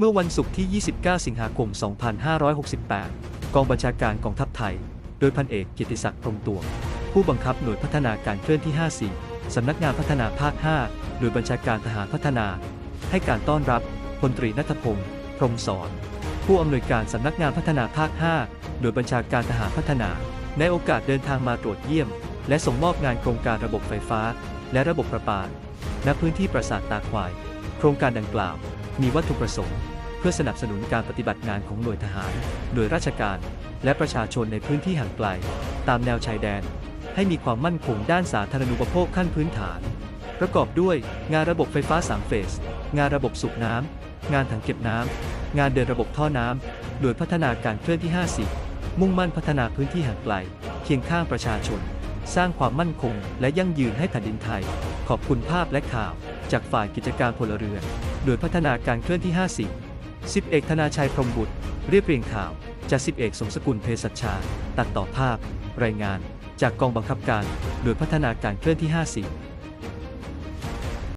เมื่อวันศุกร์ที่ 29 สิงหาคม 2568 กองบัญชาการกองทัพไทย โดยพันเอกกียรติศักดิ์พรมตวง ผู้บังคับหน่วยพัฒนาการเคลื่อนที่ 54 สำนักงานพัฒนาภาค 5 หน่วยบัญชาการทหารพัฒนา ให้การต้อนรับพลตรีนัทพงศ์พรหมสอน ผู้อำนวยการสำนักงานพัฒนาภาค 5 หน่วยบัญชาการทหารพัฒนา ในโอกาสเดินทางมาตรวจเยี่ยม และส่งมอบงานโครงการระบบไฟฟ้า และระบบประปา ณพื้นที่ปราสาทตาควาย โครงการดังกล่าว มีวัตถุประสงค์ เพื่อสนับสนุนการปฏิบัติงานของหน่วยทหาร หน่วยราชการ และประชาชนในพื้นที่ห่างไกล ตามแนวชายแดน ให้มีความมั่นคงด้านสาธารณูปโภคขั้นพื้นฐาน ประกอบด้วยงานระบบไฟฟ้า 3 เฟส งานระบบสูบน้ำ งานถังเก็บน้ำ งานเดินระบบท่อน้ำ โดยพัฒนาการเคลื่อนที่54มุ่งมั่นพัฒนาพื้นที่ห่างไกล เคียงข้างประชาชน สร้างความมั่นคง และยั่งยืนให้แผ่นดินไทย ขอบคุณภาพและข่าว จากฝ่ายกิจการพลเรือน โดยพัฒนาการเคลื่อนที่54สิบเอกธนาชัยพรมบุตร เรียบเรียงข่าว จากสิบเอกสมสกุลเพศชา ตัดต่อภาพ รายงาน จากกองบังคับการ โดยพัฒนาการเคลื่อนที่ 50